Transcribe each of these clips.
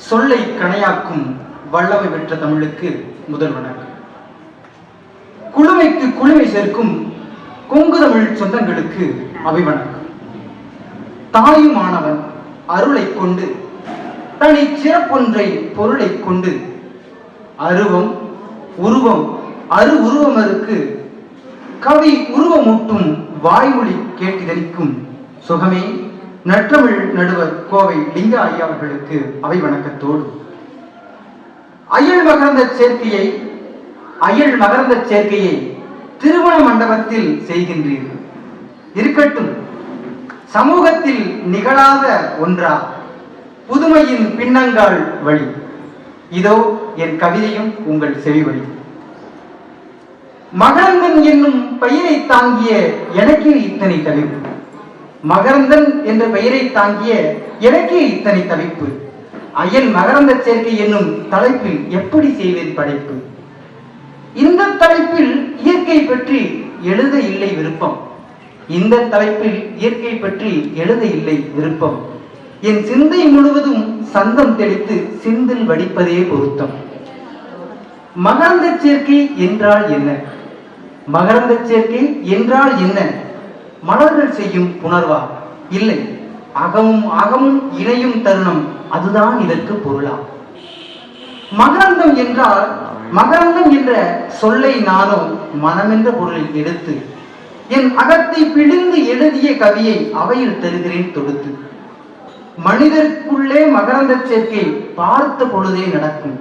சொல்லை கணையாக்கும் வல்லமை பெற்ற தமிழுக்கு முதல் வணக்கம். குழுமைக்கு குழுமை சேர்க்கும் கொங்கு தமிழ் சொந்தங்களுக்கு அபிவணக்கம். தாயுமானவன் அருளைக் கொண்டு தனி சிறப்பொன்றை பொருளைக் கொண்டு அருவம் உருவம் அரு உருவமருக்கு கவி உருவமூட்டும் வாய்மொழி கேட்டிதழிக்கும் சுகமே நற்றமிழ் நடுவர் கோவை லிங்க ஐயா அவர்களுக்கு அவை வணக்கத்தோடு. அயல் மகரந்த சேர்க்கையை அயல் மகரந்த சேர்க்கையை திருமண மண்டபத்தில் செய்கின்றீர்கள் இருக்கட்டும் சமூகத்தில் நிகழாத ஒன்றா புதுமையின் பின்னங்கால் வழி. இதோ என் கவிதையும் உங்கள் செவி வழி மகரந்தன் என்னும் பெயரை தாங்கிய எனக்கு இத்தனை தவிர்ப்பு மகரந்தன் என்ற பெயரை தாங்கிய எனக்கே இத்தனை தலைப்பு அயல் மகரந்த சேர்க்கை என்னும் தலைப்பில் எப்படி செய்வேன் படைப்பு? இந்த தலைப்பில் இயற்கை பற்றி எழுத இல்லை விருப்பம். இந்த தலைப்பில் இயற்கை பற்றி எழுத இல்லை விருப்பம். என் சிந்தை முழுவதும் சந்தம் தெளித்து சிந்தில் வடிப்பதே பொருத்தம். மகரந்த சேர்க்கை என்றால் என்ன? மகரந்த சேர்க்கை என்றால் என்ன? மலர்கள் செய்யும் புணர்வா? இல்லை. அகமும் அகமும் இணையும் தருணம் அதுதான் இதற்கு பொருளா? மகரந்தம் என்றால் மகரந்தம் என்ற சொல்லை நானும் மனமென்ற பொருளில் எடுத்து என் அகத்தை பிழிந்து எழுதிய கவியை அவையில் தருகிறேன் தொடுத்து. மனிதருக்குள்ளே மகரந்த சேர்க்கை பார்த்த பொழுதே நடக்கும்.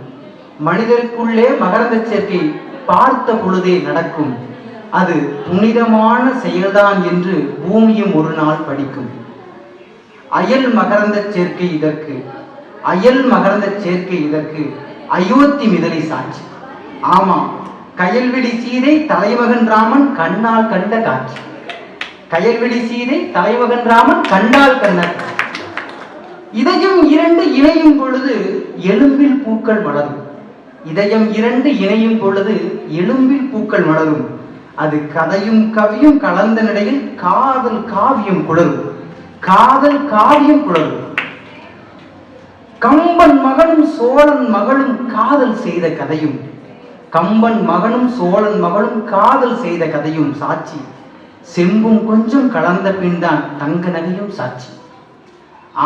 மனிதருக்குள்ளே மகரந்த சேர்க்கை பார்த்த பொழுதே நடக்கும். அது புனிதமான செயல்தான் என்று பூமியும் ஒரு நாள் படிக்கும். அயல் மகரந்த சேர்க்கை இதற்கு அயல் மகரந்த சேர்க்கை இதற்கு அயோத்தி மிதலை சாட்சி. ஆமாம் கயல்விழி சீதை தலைமகன் ராமன் கண்ணால் கண்ட காட்சி. கயல்விழி சீதை தலைமகன் ராமன் கண்ணால் கண்ட காட்சி. இதயம் இரண்டு இணையும் பொழுது எலும்பில் பூக்கள் மலரும். இதயம் இரண்டு இணையும் பொழுது எலும்பில் பூக்கள் மலரும். அது கதையும் கவியும் கலந்த நிலையில் காதல் காவியம் குளரும் காதல் காவியம் குளரும் கம்பன் மகனும் சோழன் மகளும் காதல் செய்த கதையும். கம்பன் மகனும் சோழன் மகளும் காதல் செய்த கதையும் சாட்சி. செம்பும் கொஞ்சம் கலந்த பின்தான் தங்க நகையும் சாட்சி.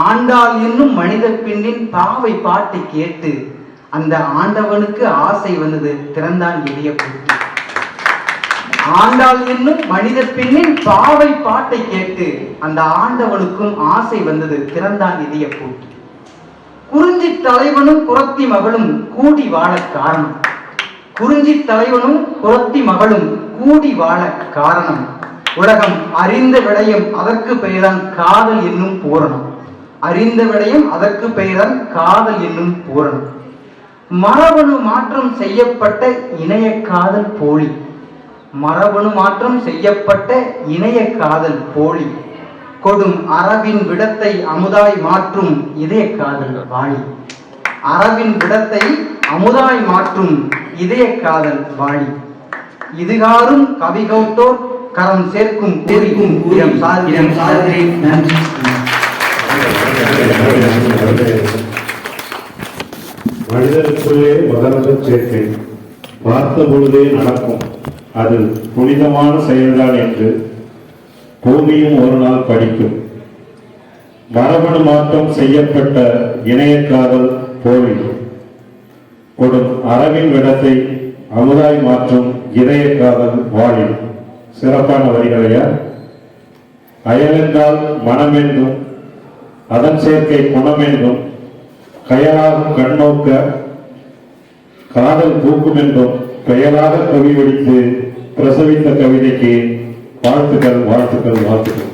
ஆண்டாள் என்னும் மனித பெண்ணின் பாவை பாட்டை கேட்டு அந்த ஆண்டவனுக்கு ஆசை வந்தது திறந்தான் எளிய பூட்டு ஆண்டாள் என்னும் மனித பெண்ணின் பாவை பாட்டை கேட்டு அந்த ஆண்டவனுக்கும் ஆசை வந்தது திறந்தான் இதய கூட்டி குறிஞ்சி தலைவனும் குரத்தி மகளும் கூடி வாழ காரணம். குறிஞ்சி தலைவனும் குரத்தி மகளும் கூடி வாழ காரணம். உலகம் அறிந்த விடயம் அதற்கு பெயர்தான் காதல் என்னும் பூரணம். அறிந்த விடயம் அதற்கு பெயர்தான் காதல் என்னும் பூரணம். மரபணு மாற்றம் செய்யப்பட்ட இணைய காதல் போலி. மரபணு மாற்றம் செய்யப்பட்ட இணைய காதல் போலி. கொடும் அரவின் விடத்தை அமுதாய் மாற்றும் இதய காதல் வாழி அரவின் விடத்தை அமுதாய் மாற்றும் இதய காதல் வாழி இதுகாரும் கவிகௌட்டோர் கரம் சேர்க்கும் கூறிக்கும் இடம் சாதிரம் சாதிரை நன்றி. மனிதனுக்குள்ளே மகரந்த சேர்க்கை. பார்த்த பொழுதே நடக்கும். அது புனிதமான செயல்தான் என்று பூமியும் ஒரு நாள் படிக்கும். மரபணு மாற்றம் செய்யப்பட்ட இணையக்காதல் போலி கொடும் அரவின் விடத்தை அமுதாய் மாற்றும் இதயக்காதல் வாழி சிறப்பான வரிகளையா? அயலென்றால் மனமென்றும் அதன் சேர்க்கை குணமென்றும் கயலாகும் கண்ணோக்க காதல் பூக்கும் என்றும் பெயராக கவி வெடித்து பிரசவித்த கவிதைக்கு வாழ்த்துக்கள் வாழ்த்துக்கள் வாழ்த்துக்கள்.